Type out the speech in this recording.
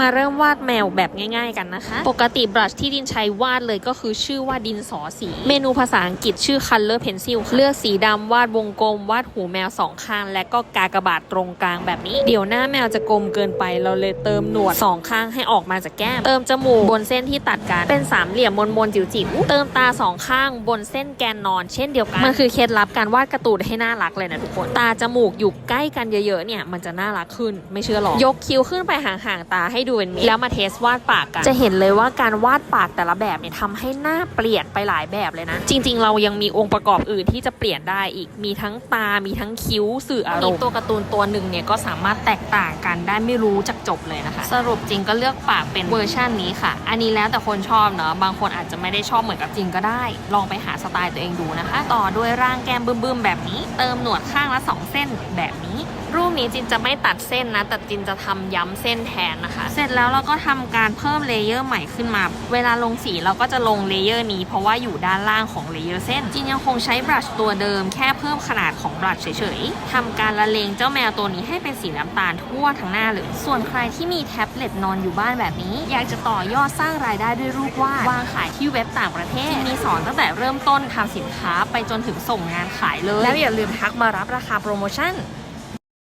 มาเริ่มวาดแมวแบบง่าย ๆ กันนะคะ ปกติบรัชที่ดินใช้วาดเลยก็คือชื่อว่าดินสอสี เมนูภาษาอังกฤษชื่อ color pencil ค่ะเลือกสีดำวาดวงกลม วาดหูแมวสองข้าง และก็กากบาทตรงกลางแบบนี้ เดี๋ยวหน้าแมวจะกลมเกินไป เราเลยเติมหนวดสองข้างให้ออกมาจากแก้ม เติมจมูกบนเส้นที่ตัดกันเป็นสามเหลี่ยมมนๆจิ๋วๆเติมตาสองข้างบนเส้นแกนนอน เช่นเดียวกันมันคือเคล็ดลับการวาดการ์ตูนให้น่ารักเลยนะทุกคน ตาจมูกอยู่ใกล้กันเยอะๆเนี่ยมันจะน่ารักขึ้นไม่เชื่อหรอกยกคิ้วขึ้นไปห่างๆตาให้ดูเป็นมิตรแล้วมาเทสวาดปากกัน จะเห็นเลยว่าการวาดปากแต่ละแบบเนี่ยทำให้หน้าเปลี่ยนไปหลายแบบเลยนะ จริง ๆ เรายังมีองค์ประกอบอื่นที่จะเปลี่ยนได้อีกมีทั้งตา มีทั้งคิ้วสื่ออารมณ์ตัวการ์ตูนตัวหนึ่งเนี่ยก็สามารถแตกต่างกันได้ไม่รู้จักจบเลยนะคะ สรุปจริงก็เลือกปากเป็นเวอร์ชันนี้ค่ะ อันนี้แล้วแต่คนชอบเนาะบางคนอาจจะไม่ได้ชอบเหมือนกับจริงก็ได้ ลองไปหาสไตล์ตัวเองดูนะคะ ต่อด้วยร่างแก้มบึ้มๆแบบนี้ เติมหนวดข้างละสองเส้นแบบนี้ รูปนี้จินจะไม่ตัดเส้นนะแต่จินจะทำย้ำเส้นแทนนะคะเสร็จแล้วเราก็ทำการเพิ่มเลเยอร์ใหม่ขึ้นมา เวลาลงสีเราก็จะลงเลเยอร์นี้เพราะว่าอยู่ด้านล่างของเลเยอร์เส้นจินยังคงใช้บรัชตัวเดิมแค่เพิ่มขนาดของบรัชเฉยๆทำการละเลงเจ้าแมวตัวนี้ให้เป็นสีน้ำตาลทั่วทั้งหน้าเลย ส่วนใครที่มีแท็บเล็ตนอนอยู่บ้านแบบนี้ อยากจะต่อยอดสร้างรายได้ด้วยรูปวาดวางขายที่เว็บต่างประเทศมีสอนตั้งแต่เริ่มต้นทำสินค้าไปจนถึงส่งงานขายเลย แล้วอย่าลืมทักมารับราคาโปรโมชั่น